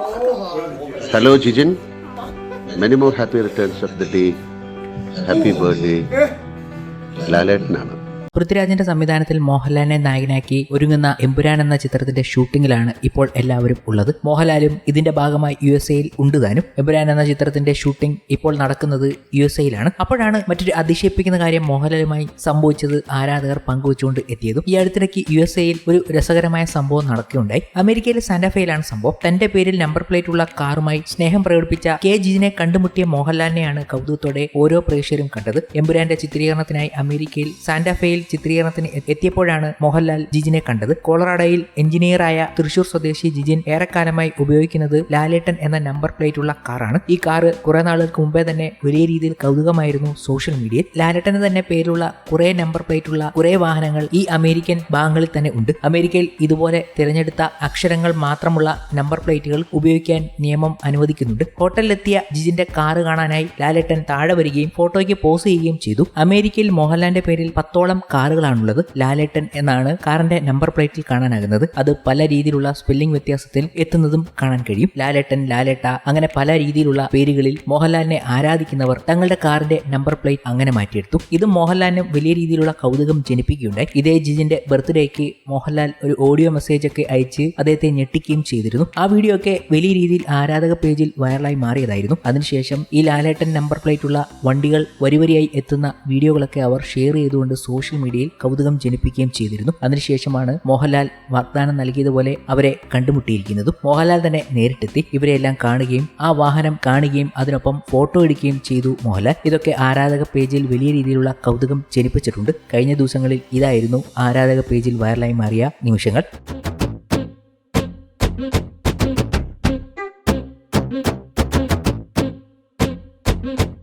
Hello, Jijin. Many more happy returns of the day. Happy birthday. Eh. Lalet Nana. പൃഥ്വിരാജിന്റെ സംവിധാനത്തിൽ മോഹൻലാലിനെ നായകനാക്കി ഒരുങ്ങുന്ന എമ്പുരാൻ എന്ന ചിത്രത്തിന്റെ ഷൂട്ടിംഗിലാണ് ഇപ്പോൾ എല്ലാവരും ഉള്ളത്. മോഹൻലാലും ഇതിന്റെ ഭാഗമായി യു എസ് എയിൽ ഉണ്ട് താനും. എമ്പുരാൻ എന്ന ചിത്രത്തിന്റെ ഷൂട്ടിംഗ് ഇപ്പോൾ നടക്കുന്നത് യു എസ് എയിലാണ് അപ്പോഴാണ് മറ്റൊരു അതിശയിപ്പിക്കുന്ന കാര്യം മോഹൻലാലുമായി സംഭവിച്ചത് ആരാധകർ പങ്കുവച്ചുകൊണ്ട് എത്തിയതും. ഈ അടുത്തിടയ്ക്ക് യു എസ് എയിൽ ഒരു രസകരമായ സംഭവം നടക്കുകയുണ്ടായി. അമേരിക്കയിലെ സാന്റാഫയിലാണ് സംഭവം. തന്റെ പേരിൽ നമ്പർ പ്ലേറ്റ് ഉള്ള കാറുമായി സ്നേഹം പ്രകടിപ്പിച്ച കെ ജിജിനെ കണ്ടുമുട്ടിയ മോഹൻലാലിനെയാണ് കൗതുകത്തോടെ ഓരോ പ്രേക്ഷകരും കണ്ടത്. എമ്പുരാന്റെ ചിത്രീകരണത്തിനായി അമേരിക്കയിൽ സാന്റാഫയിൽ ചിത്രീകരണത്തിന് എത്തിയപ്പോഴാണ് മോഹൻലാൽ ജിജിനെ കണ്ടത്. കോളറാഡോയിൽ എഞ്ചിനീയറായ തൃശൂർ സ്വദേശി ജിജിൻ ഏറെക്കാലമായി ഉപയോഗിക്കുന്നത് ലാലേട്ടൻ എന്ന നമ്പർ പ്ലേറ്റ് ഉള്ള കാറാണ്. ഈ കാറ് കുറെ നാളുകൾക്ക് മുമ്പേ തന്നെ വലിയ രീതിയിൽ കൗതുകമായിരുന്നു സോഷ്യൽ മീഡിയയിൽ. ലാലേട്ടന് തന്നെ പേരുള്ള കുറെ നമ്പർ പ്ലേറ്റ് ഉള്ള കുറെ വാഹനങ്ങൾ ഈ അമേരിക്കൻ ഭാഗങ്ങളിൽ തന്നെ ഉണ്ട്. അമേരിക്കയിൽ ഇതുപോലെ തിരഞ്ഞെടുത്ത അക്ഷരങ്ങൾ മാത്രമുള്ള നമ്പർ പ്ലേറ്റുകൾ ഉപയോഗിക്കാൻ നിയമം അനുവദിക്കുന്നുണ്ട്. ഹോട്ടലിലെത്തിയ ജിജിന്റെ കാറ് കാണാനായി ലാലേട്ടൻ താഴെ വരികയും ഫോട്ടോയ്ക്ക് പോസ് ചെയ്യുകയും ചെയ്തു. അമേരിക്കയിൽ മോഹൻലാലിന്റെ പേരിൽ പത്തോളം കാറുകളാണുള്ളത്. ലാലേട്ടൻ എന്നാണ് കാറിന്റെ നമ്പർ പ്ലേറ്റിൽ കാണാനാകുന്നത്. അത് പല രീതിയിലുള്ള സ്പെല്ലിംഗ് വ്യത്യാസത്തിൽ എത്തുന്നതും കാണാൻ കഴിയും. ലാലേട്ടൻ ലാലേട്ട അങ്ങനെ പല രീതിയിലുള്ള പേരുകളിൽ മോഹൻലാലിനെ ആരാധിക്കുന്നവർ തങ്ങളുടെ കാറിന്റെ നമ്പർ പ്ലേറ്റ് അങ്ങനെ മാറ്റിയെടുത്തു. ഇത് മോഹൻലാലിനും വലിയ രീതിയിലുള്ള കൗതുകം ജനിപ്പിക്കുകയുണ്ടായി. ഇതേ ജിജിന്റെ ബർത്ത്ഡേക്ക് മോഹൻലാൽ ഒരു ഓഡിയോ മെസ്സേജ് ഒക്കെ അയച്ച് അദ്ദേഹത്തെ ഞെട്ടിക്കുകയും ചെയ്തിരുന്നു. ആ വീഡിയോ ഒക്കെ വലിയ രീതിയിൽ ആരാധക പേജിൽ വൈറലായി മാറിയതായിരുന്നു. അതിനുശേഷം ഈ ലാലേട്ടൻ നമ്പർ പ്ലേറ്റ് ഉള്ള വണ്ടികൾ വരിവരിയായി എത്തുന്ന വീഡിയോകളൊക്കെ അവർ ഷെയർ ചെയ്തുകൊണ്ട് സോഷ്യൽ മീഡിയയിൽ കൗതുകം ജനിപ്പിക്കുകയും ചെയ്തിരുന്നു. അതിനുശേഷമാണ് മോഹൻലാൽ വാഗ്ദാനം നൽകിയതുപോലെ അവരെ കണ്ടുമുട്ടിയിരിക്കുന്നതും. മോഹൻലാൽ തന്നെ നേരിട്ടെത്തി ഇവരെല്ലാം കാണുകയും ആ വാഹനം കാണുകയും അതിനൊപ്പം ഫോട്ടോ എടുക്കുകയും ചെയ്തു മോഹൻലാൽ. ഇതൊക്കെ ആരാധക പേജിൽ വലിയ രീതിയിലുള്ള കൗതുകം ജനിപ്പിച്ചിട്ടുണ്ട്. കഴിഞ്ഞ ദിവസങ്ങളിൽ ഇതായിരുന്നു ആരാധക പേജിൽ വൈറലായി മാറിയ നിമിഷങ്ങൾ. you.